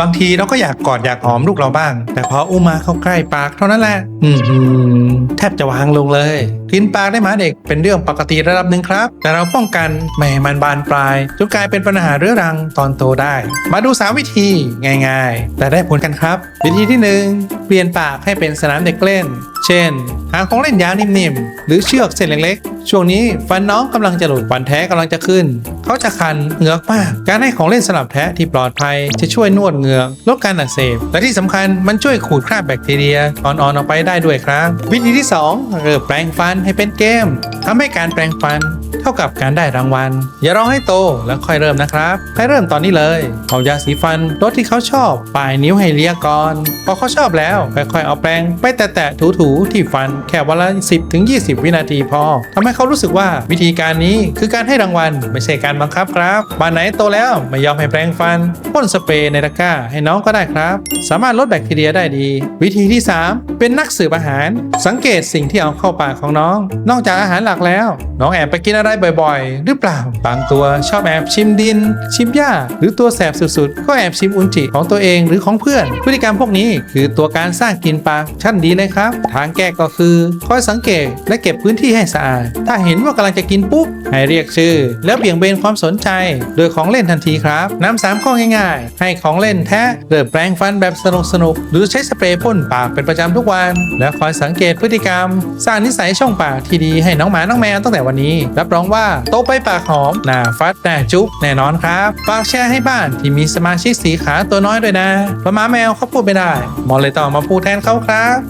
บางทีเราก็อยากกอดอยากหอมลูกเราบ้าง แต่พออุ้มมาเข้าใกล้ปากเท่านั้นแหละ อืมหือแทบจะวางลงเลยกินปากได้หมาเด็กเป็นเรื่องปกติระดับหนึ่งครับ แต่เราป้องกันไม่ให้มันบานปลายจนกลายเป็นปัญหาเรื้อรังตอนโตได้ มาดูสามวิธีง่าย ๆ แต่ได้ผลกันครับ วิธีที่หนึ่งเปลี่ยนปากให้เป็นสนามเด็กเล่น เช่น หาของเล่นยาวนิ่มๆ หรือเชือกเส้นเล็กๆ ช่วงนี้ฟันน้องกำลังจะหลุดฟันแท้กำลังจะขึ้น เขาจะคันเหงือกมาก การให้ของเล่นสลับแท้ที่ปลอดภัยจะช่วยนวดเหงือกลดการอักเสบ และที่สำคัญมันช่วยขูดคราบแบคทีเรียอ่อนๆออกไปได้ด้วยครับ วิธีที่2เริ่มแปลงฟันให้เป็นเกมทำให้การแปลงฟัน เท่ากับการได้รางวัล อย่ารอให้โตแล้วค่อยเริ่มนะครับ ให้เริ่มตอนนี้เลยเอายาสีฟันรสที่เขาชอบปลายนิ้วให้เลียก่อนพอเขาชอบแล้วค่อยๆเอาแปรงไปแตะๆถูๆที่ฟันแค่วันละ10ถึง20 วินาทีพอทำให้เขารู้สึกว่าวิธีการนี้คือการให้รางวัล ไม่ใช่การบังคับครับบ้านไหนโตแล้วไม่ยอมให้แปรงฟันพ่นสเปรย์ในตะกร้าให้น้องก็ได้ครับ สามารถลดแบคทีเรียได้ดี วิธีที่ 3 เป็นนักสืบอาหาร สังเกตสิ่งที่เอาเข้าปากของน้อง นอกจากอาหารหลักแล้ว น้องแอบไปกินอะไรบ่อยๆ หรือเปล่า บางตัวชอบแอบชิมดิน ชิมหญ้า หรือตัวแสบสุดๆ ก็แอบชิมอุจจิของตัวเองหรือของเพื่อน พฤติกรรมพวกนี้คือตัวการสร้างกินปากชั้นดีเลยครับ ทางแก้ก็คือคอยสังเกตและเก็บพื้นที่ให้สะอาด ถ้าเห็นว่ากำลังจะกินปุ๊บ ให้เรียกชื่อ แล้วเบี่ยงเบนความสนใจ โดยของเล่นทันทีครับ น้ำสามข้อง่ายๆ ให้ของเล่นแท้เริ่มแปรงฟันแบบสนุกสนุกๆหรือใช้สเปรย์พ่นปากเป็นประจำทุกวัน แล้วคอยสังเกตพฤติกรรม สร้างนิสัยช่องปากที่ดีให้น้องหมาน้องแมวตั้งแต่วันนี้รับรองว่าโต๊ะไปปากหอมหน้าฟัดหน้าจุ๊บแน่นอนครับฝากแชร์ให้บ้านที่มีสมาชิกสีขาตัวน้อยด้วยนะพระหมาแมวเขาพูดไม่ได้ มอเลยต้องมาพูดแทนเขาครับ